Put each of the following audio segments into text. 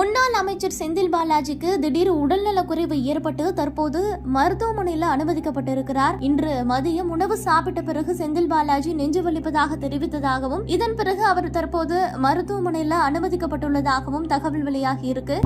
முன்னாள் அமைச்சர் செந்தில் பாலாஜிக்கு திடீர் உடல்நலக் குறைவு ஏற்பட்டு தற்போது மருத்துவமனையில் அனுமதிக்கப்பட்டிருக்கிறார். இன்று மதியம் உணவு சாப்பிட்ட பிறகு செந்தில் பாலாஜி நெஞ்சு வலிப்பதாக தெரிவித்ததாகவும் இதன் பிறகு அவர் தற்போது மருத்துவமனையில் அனுமதிக்கப்பட்டுள்ளதாகவும் தகவல் வெளியாகி இருக்கு.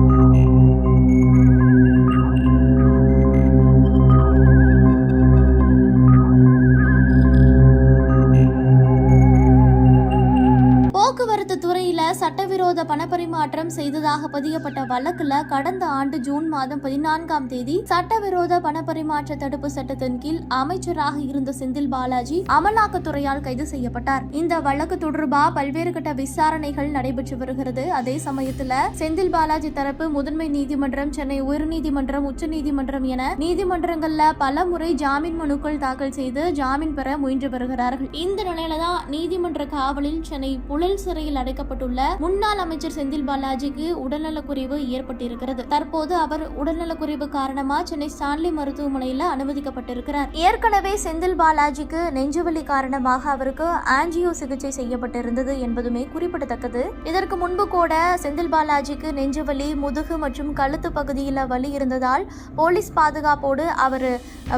சட்டவிரோத பணப்பரிமாற்றம் செய்ததாக பதியப்பட்ட வழக்குல கடந்த ஆண்டு ஜூன் மாதம் பதினான்காம் தேதி சட்டவிரோத பணப்பரிமாற்ற தடுப்பு சட்டத்தின் கீழ் அமைச்சராக இருந்த செந்தில் பாலாஜி அமலாக்கத்துறையால் கைது செய்யப்பட்டார். இந்த வழக்கு தொடர்பா பல்வேறு கட்ட விசாரணைகள் நடைபெற்று வருகிறது. அதே சமயத்துல செந்தில் பாலாஜி தரப்பு முதன்மை நீதிமன்றம் சென்னை உயர்நீதிமன்றம் உச்சநீதிமன்றம் என நீதிமன்றங்கள்ல பல முறை ஜாமீன் மனுக்கள் தாக்கல் செய்து ஜாமீன் பெற முயன்று வருகிறார்கள். இந்த நிலையில தான் நீதிமன்ற காவலில் சென்னை புழல் சிறையில் அடைக்கப்பட்டுள்ள முன்னாள் அமைச்சர் செந்தில் பாலாஜிக்கு உடல்நலக்குறைவு ஏற்பட்டிருக்கிறது. தற்போது அவர் உடல்நலக்குறைவு காரணமா சென்னை ஸ்டான்லி மருத்துவமனையில் அனுமதிக்கப்பட்டிருக்கிறார். ஏற்கனவே செந்தில் பாலாஜிக்கு நெஞ்சுவலி காரணமாக அவருக்கு ஆஞ்சியோ சிகிச்சை செய்யப்பட்டிருந்தது என்பதுமே குறிப்பிடத்தக்கது. இதற்கு முன்பு கூட செந்தில் பாலாஜிக்கு நெஞ்சுவலி முதுகு மற்றும் கழுத்து பகுதியில் வலி இருந்ததால் போலீஸ் பாதுகாப்போடு அவர்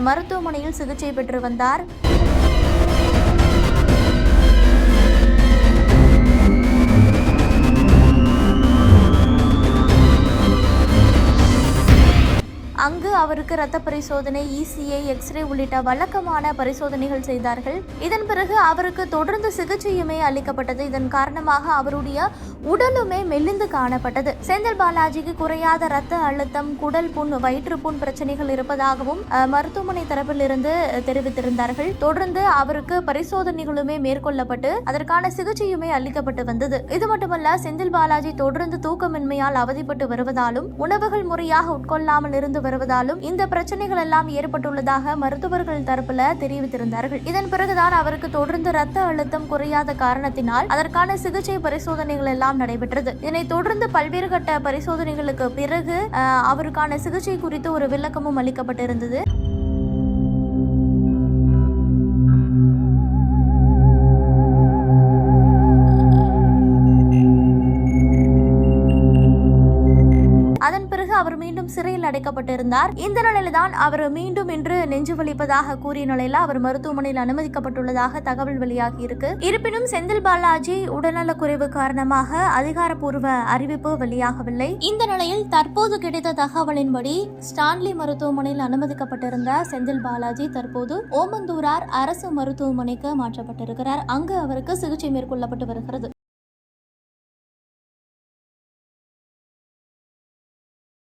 மருத்துவமனையில் சிகிச்சை பெற்று வந்தார். அவருக்கு இரத்த பரிசோதனை இசிஐ எக்ஸ்ரே உள்ளிட்ட வழக்கமான பரிசோதனைகள் செய்தார்கள். இதன் பிறகு அவருக்கு தொடர்ந்து சிகிச்சையுமே அளிக்கப்பட்டது. இதன் காரணமாக அவருடைய உடலுமே மெலிந்து காணப்பட்டது. செந்தில் பாலாஜிக்கு குறையாத இரத்த அழுத்தம் குடல் புண் வயிற்றுப்புண் பிரச்சனைகள் இருப்பதாகவும் மருத்துவமனை தரப்பிலிருந்து தெரிவித்திருந்தார்கள். தொடர்ந்து அவருக்கு பரிசோதனைகளுமே மேற்கொள்ளப்பட்டு அதற்கான சிகிச்சையுமே அளிக்கப்பட்டு வந்தது. இது மட்டுமல்ல செந்தில் பாலாஜி தொடர்ந்து தூக்கமின்மையால் அவதிப்பட்டு வருவதாலும் உணவுகள் முறையாக உட்கொள்ளாமல் இருந்து வருவதாலும் இந்த பிரச்சனைகள் எல்லாம் ஏற்பட்டுள்ளதாக மருத்துவர்கள் தரப்புல தெரிவித்திருந்தார்கள். இதன் பிறகுதான் அவருக்கு தொடர்ந்து ரத்த அழுத்தம் குறையாத காரணத்தினால் அதற்கான சிகிச்சை பரிசோதனைகள் எல்லாம் நடைபெற்றது. இதனை தொடர்ந்து பல்வேறு கட்ட பரிசோதனைகளுக்கு பிறகு அஹ், அவருக்கான சிகிச்சை குறித்து ஒரு விளக்கமும் அளிக்கப்பட்டிருந்தது. அவர் மீண்டும் சிறையில் அடைக்கப்பட்டிருந்தார். இந்த நிலையில்தான் அவர் மீண்டும் இன்று நெஞ்சு வலிப்பதாக கூறிய நிலையில அவர் மருத்துவமனையில் அனுமதிக்கப்பட்டுள்ளதாக தகவல் வெளியாகி இருக்கு. இருப்பினும் செந்தில் பாலாஜி உடல்நலக்குறைவு காரணமாக அதிகாரப்பூர்வ அறிவிப்பு வெளியாகவில்லை. இந்த நிலையில் தற்போது கிடைத்த தகவலின்படி ஸ்டான்லி மருத்துவமனையில் அனுமதிக்கப்பட்டிருந்த செந்தில் பாலாஜி தற்போது ஓமந்தூரார் அரசு மருத்துவமனைக்கு மாற்றப்பட்டிருக்கிறார். அங்கு அவருக்கு சிகிச்சை மேற்கொள்ளப்பட்டு வருகிறது.